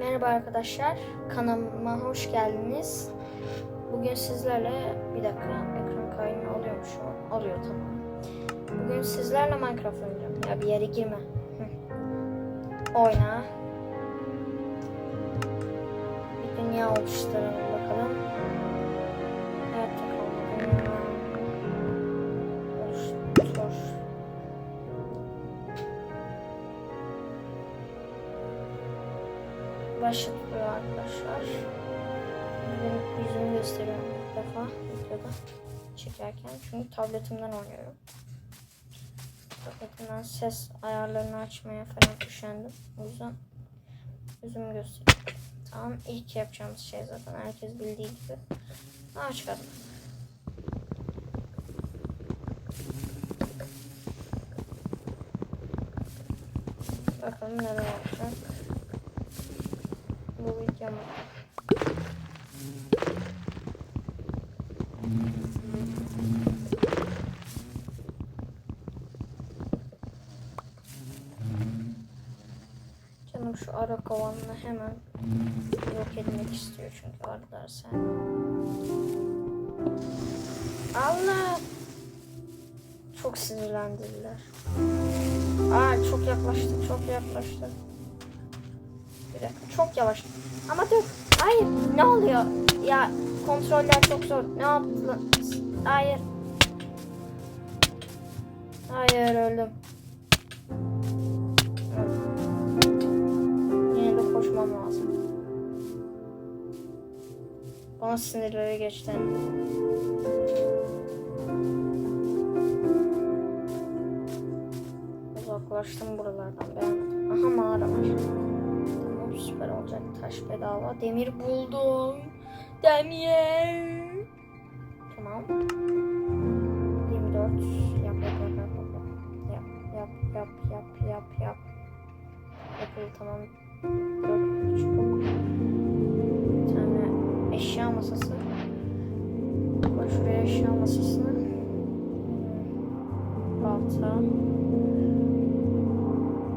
Merhaba arkadaşlar, kanalıma hoş geldiniz. Bugün sizlerle, bir dakika ekran mu şu an? Alıyor tamam. Bugün sizlerle Minecraft oynayacağım. Ya bir yere girme. Oyna. Bir dünya oluşturalım bakalım. Başlatıyor arkadaşlar. Bugün yüzümü gösteriyorum ilk defa videoda çekerken. Çünkü tabletimden oynuyorum. Tabletimden ses ayarlarını açmaya falan üşendim. O yüzden yüzümü gösteriyorum. Tamam ilk yapacağımız şey zaten herkes bildiği gibi. Ağaç kazma. Bakalım neler olacak Canım şu ara kovanını hemen yok etmek istiyor çünkü arılar sen. Allah! Çok sinirlendiler. Aa çok yaklaştı, çok yaklaştı. Bir dakika çok yavaş. Ama dur. Hayır. Ne oluyor? Ya kontroller çok zor. Ne yaptın? Hayır. Hayır öldüm. Yine de koşmam lazım. Bana sinirleri geçti. Uzaklaştım buralardan beğenmedim. Aha mağara var. Taş bedava. Demir buldum. Demir. Tamam. 24. Yap yap yap yap yap. Yap yap yap yap yap yap. Yapıldı tamam. 4 çubuk. Bir tane eşya masası. Koy şuraya eşya masasını. Balta.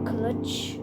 Kılıç.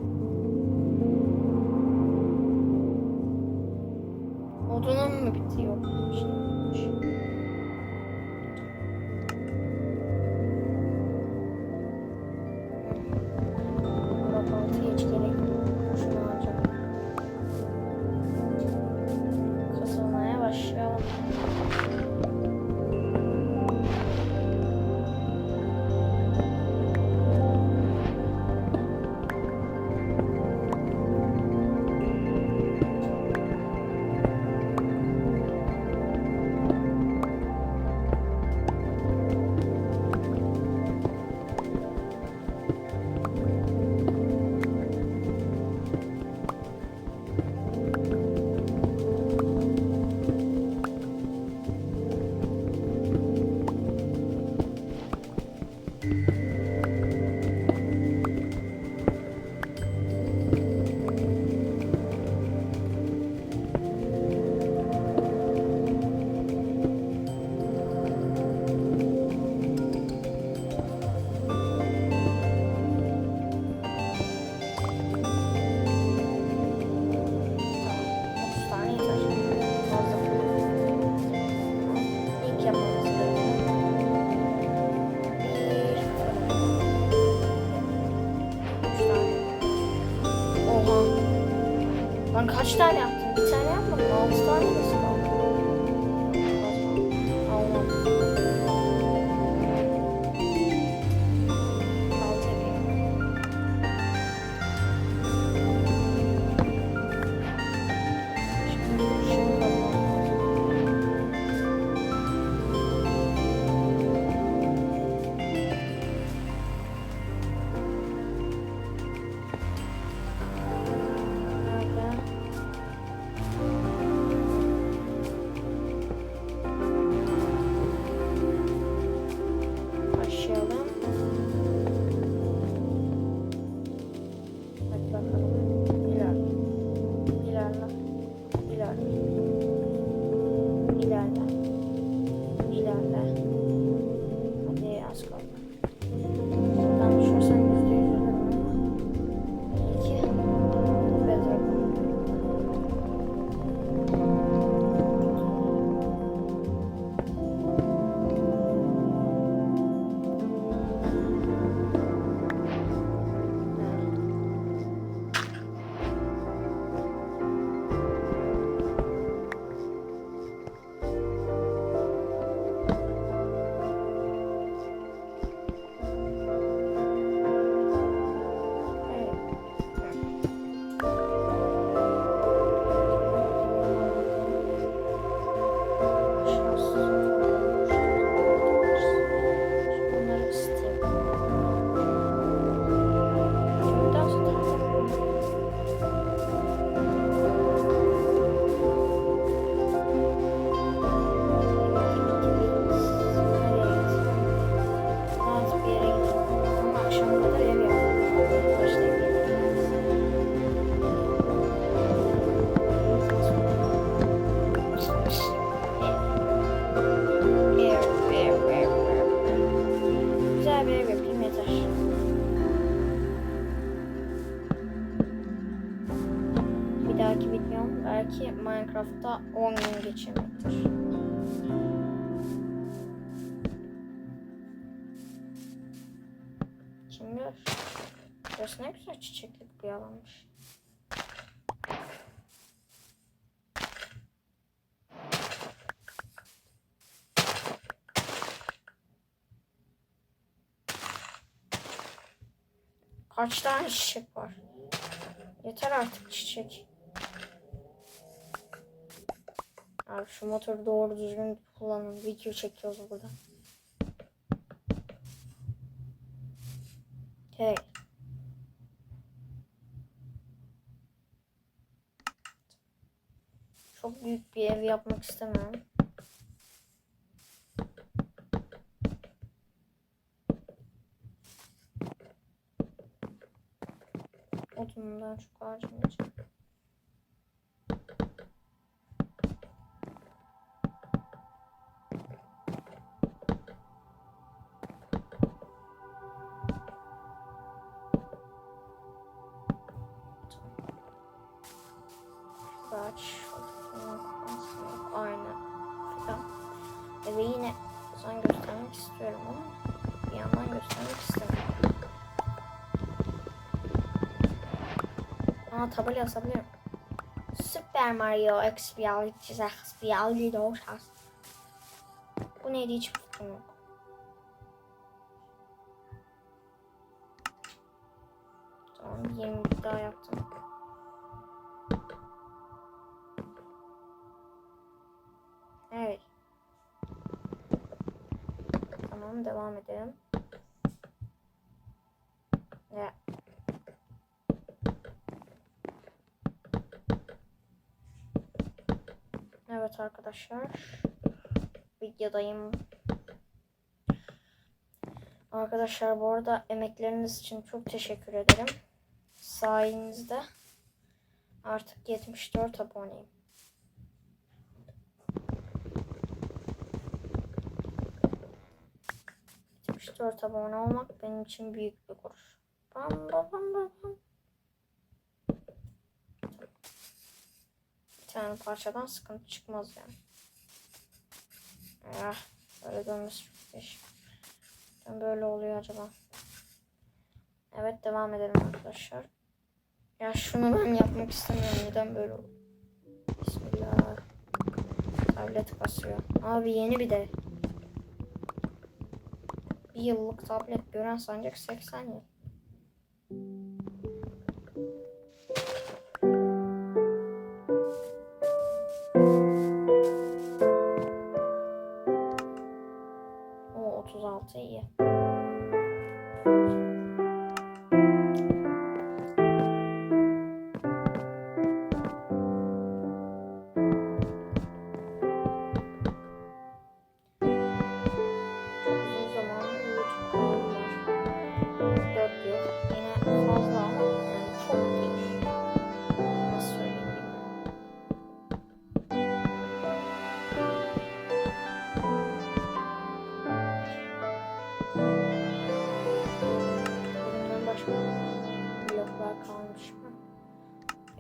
Lan kaç tane yaptın? Bir tane yapmadın. Altı tane nasıl kaldı? Burası çiçeklik bir alanmış. Kaç tane çiçek var? Yeter artık çiçek. Abi şu motoru doğru düzgün kullanın. Video çekiyoruz burada. Hey. Çok büyük bir ev yapmak istemiyorum. Odundan çok harcamayacağım. Ağaç. Aa tabela asabilirim. Super Mario X Reality X Reality Doors. Bu neydi hiç fikrim yok. Tamam 20 daha yaptım. Evet. Tamam devam edelim. Ya. Evet arkadaşlar. Videodayım. Arkadaşlar bu arada emekleriniz için çok teşekkür ederim. Sayenizde artık 74 aboneyim. Dört abone olmak benim için büyük bir gurur. Bam bam bam bam bam. Bir tane parçadan sıkıntı çıkmaz yani. Ah, böyle dönmesi çok değişik. Böyle oluyor acaba? Evet devam edelim arkadaşlar. Ya şunu ben yapmak istemiyorum. Neden böyle oluyor? Bismillah. Tablet kasıyor. Abi yeni bir de. Bir yıllık tablet gören sancak 80 yıl.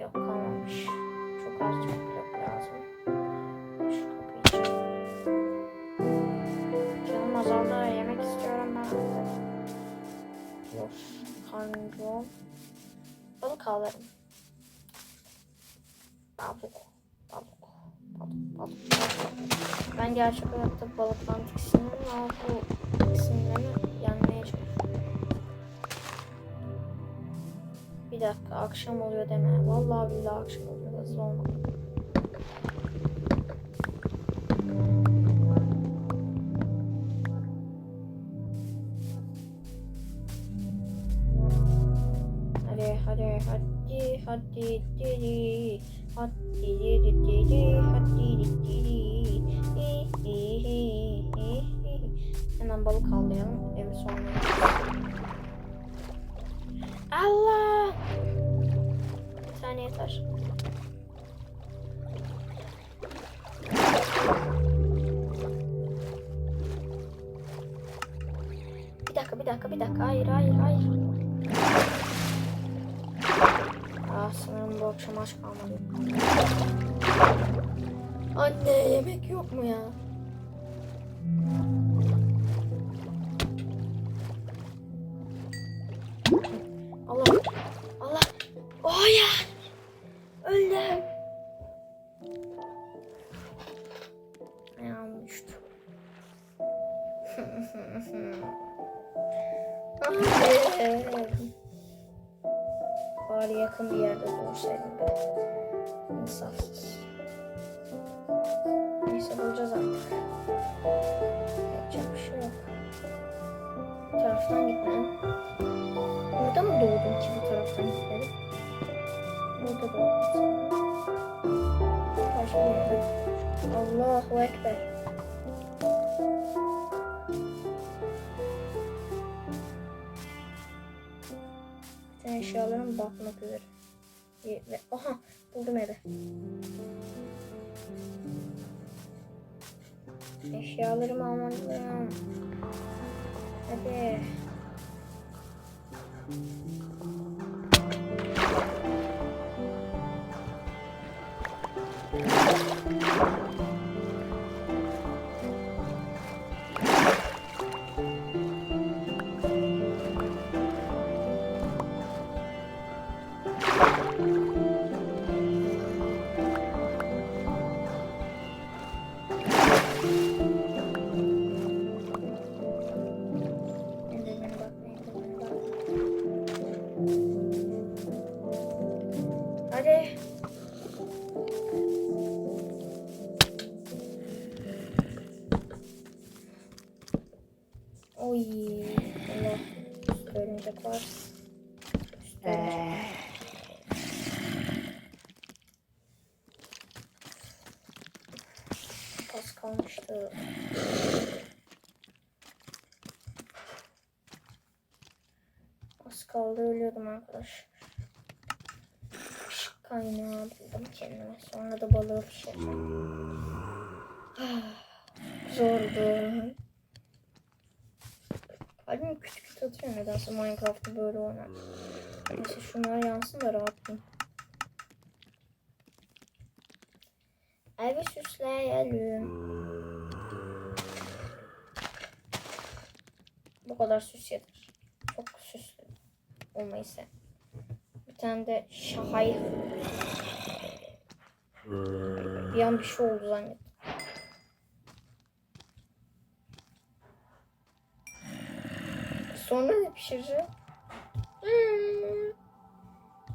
Yok kalmamış. Çok az çok blok lazım. Şu kapıyı açayım. Canım azaldı. Yemek istiyorum ben. Yok. Karnım yok. Balık alırım. Balık. Balık. Balık. Balık. Ben gerçek hayatta balıktan tiksinirim ama bu Bir dakika akşam oluyor deme. Vallahi billahi akşam oluyor. Hızlı olmak. Hadi hadi hadi hadi didi hadi didi didi hadi hi Hemen balık avlayalım evi sonra. Allah! Tane yeter. Bir dakika bir dakika bir dakika hayır hayır hayır. Ah sanırım bu akşam aç kalmalıyım. Anne yemek yok mu ya? Yakın bir yerde dursaydım be. İnsafsız. Neyse bulacağız artık. Yapacak bir şey yok. Bu taraftan gitmedim. Burada mı doğdum ki bu taraftan gitmedim? Burada doğdum. Başka bir. Allahu Ekber. Eşyalarım bakmak üzere. Ve, aha buldum evi. Eşyalarımı almalıyım. Hadi. Az kalmıştı. Az kaldı ölüyordum arkadaş. Kaynağı buldum kendime. Sonra da balığı pişirdim. Zordu. Kalbim küçük küçük atıyor nedense Minecraft'ta böyle oynar. Neyse şunlar yansın da rahatlayayım. Evi süsleyelim. Bu kadar süs yeter. Çok süslü olmayı sev. Bir tane de şahay. Bir an bir şey oldu zannettim. Sonra ne pişireceğim? Hmm.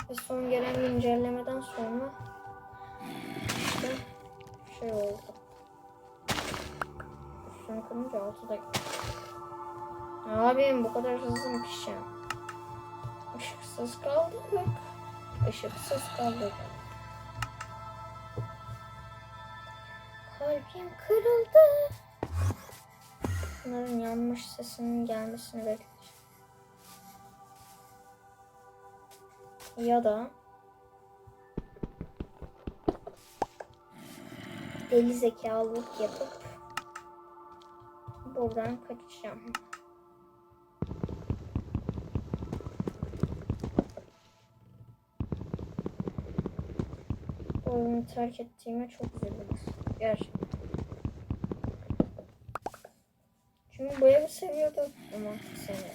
Ve son gelen güncellemeden sonra şey oldu. Üstünü kırınca altı da gitti. Abim bu kadar hızlı mı pişeceğim? Işıksız kaldık. Işıksız kaldık. Kalbim kırıldı. Bunların yanmış sesinin gelmesini bekleyeceğim. Ya da deli zekalılık yapıp buradan kaçacağım. Oyunu terk ettiğime çok üzüldüm. Gerçekten. Çünkü bu evi seviyordum ama seni.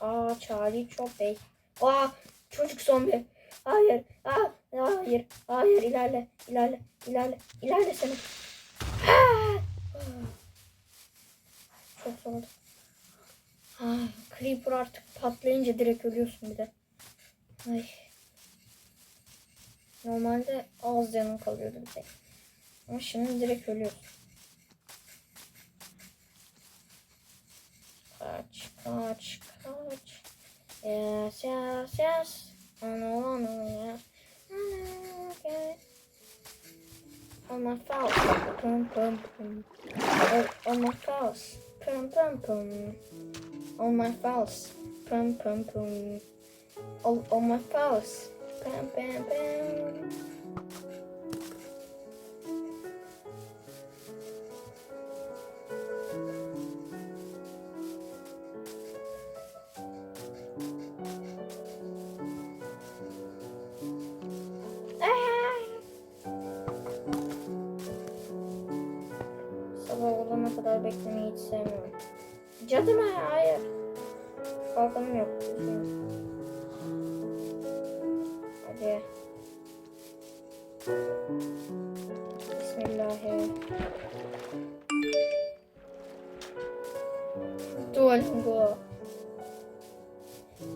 Aa Charlie bey. Aa çocuk zombi. Hayır. Aa, hayır. Hayır ilerle. ilerle, ilerle, ilerle seni. Çok zor. Ay, Creeper artık patlayınca direkt ölüyorsun bir de. Ay. Normalde az canın kalıyordu bir tek. Ama şimdi direkt ölüyorsun. Kaç, kaç, kaç. Yes, yes, yes. I know, yes. On my face, pum pum pum. On, my face, pum pum pum. On my face, pum pum pum. On, on my face, pum pum pum. Duolingo.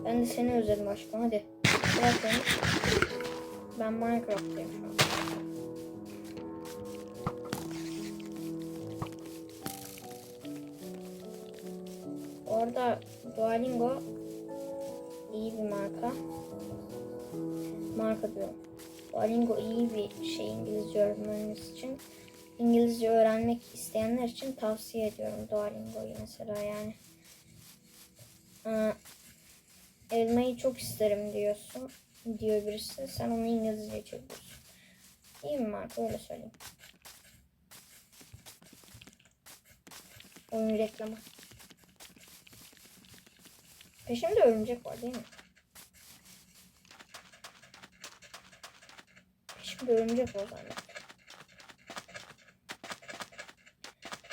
Ben de seni özledim aşkım hadi. Bırak beni. Ben Minecraft'tayım şu an. Orada Duolingo iyi bir marka. Marka diyorum. Duolingo iyi bir şey İngilizce öğrenmeniz için. İngilizce öğrenmek isteyenler için tavsiye ediyorum Duolingo'yu mesela yani. Ee, elmayı çok isterim diyorsun diyor birisi. Sen onu İngilizce çeviriyorsun. İyi mi marka öyle söyleyeyim. Oyun reklamı. Peşimde örümcek var değil mi? Peşimde örümcek var zannettim.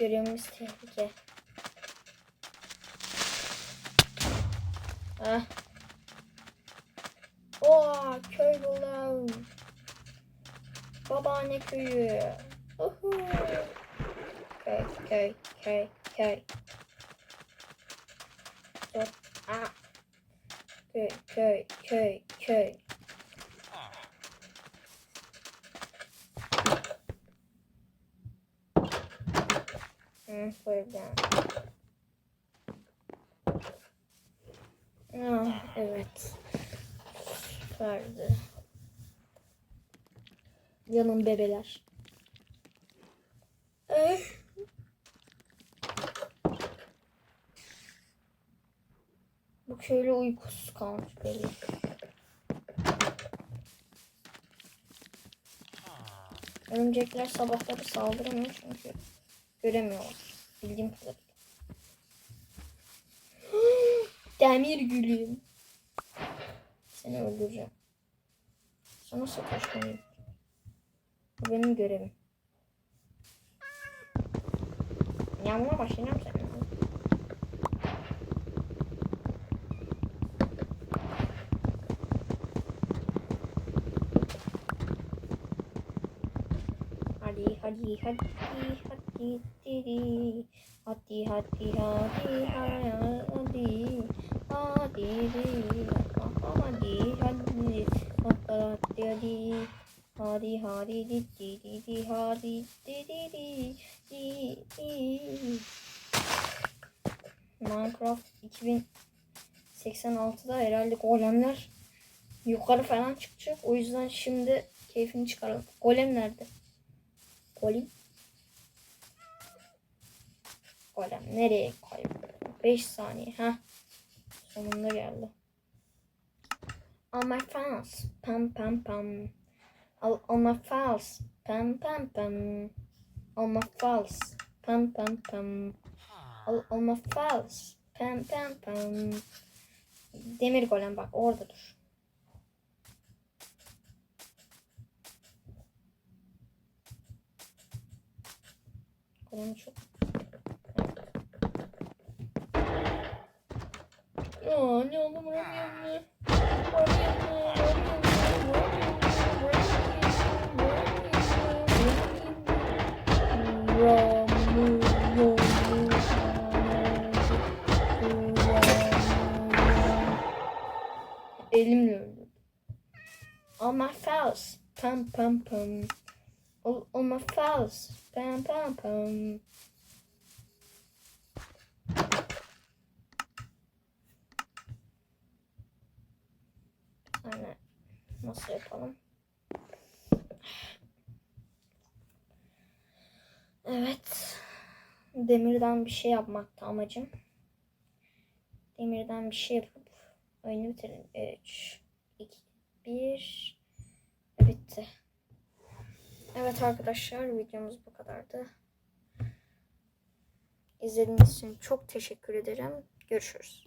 Görevimiz tehlike. Ah. Oha köy buldum. Babaanne köyü. Uhu. Köy köy köy köy. Dur. Ah. Köy köy köy köy. Hı, koyacağım. Ah, evet. Süperdi. Yanım bebeler. Eh. Bu köylü uykusuz kalmış belli. Örümcekler sabahları saldıramıyor çünkü göremiyorlar. Bildiğim kadarıyla. Demir gülüm. Seni öldüreceğim. Sana sataşmalıyım. Bu benim görevim. Yağmura başlayacağım seninle. Hadi hadi hadi didi hadi hadi hadi hadi hadi hadi hadi hadi hadi hadi hadi hadi didi didi hadi didi didi Minecraft 2086'da herhalde golemler yukarı falan çıkacak. O yüzden şimdi keyfini çıkaralım. Golem nerede? Golem. Golem nereye kayboldu? 5 saniye. ha Sonunda geldi. On my fans. Pam pam pam. All on my files. Pam pam pam. On my files. Pam pam pam. All on my files. Pam pam pam. Demir golem bak orada dur. Golem çok Aa Elimle öldürdüm. All my fouls. Pam pam pam. All, all my fouls. Pam pam pam. Nasıl yapalım? Evet. Demirden bir şey yapmakta amacım. Demirden bir şey yapıp oyunu bitirelim. 3, 2, 1 ve bitti. Evet arkadaşlar videomuz bu kadardı. İzlediğiniz için çok teşekkür ederim. Görüşürüz.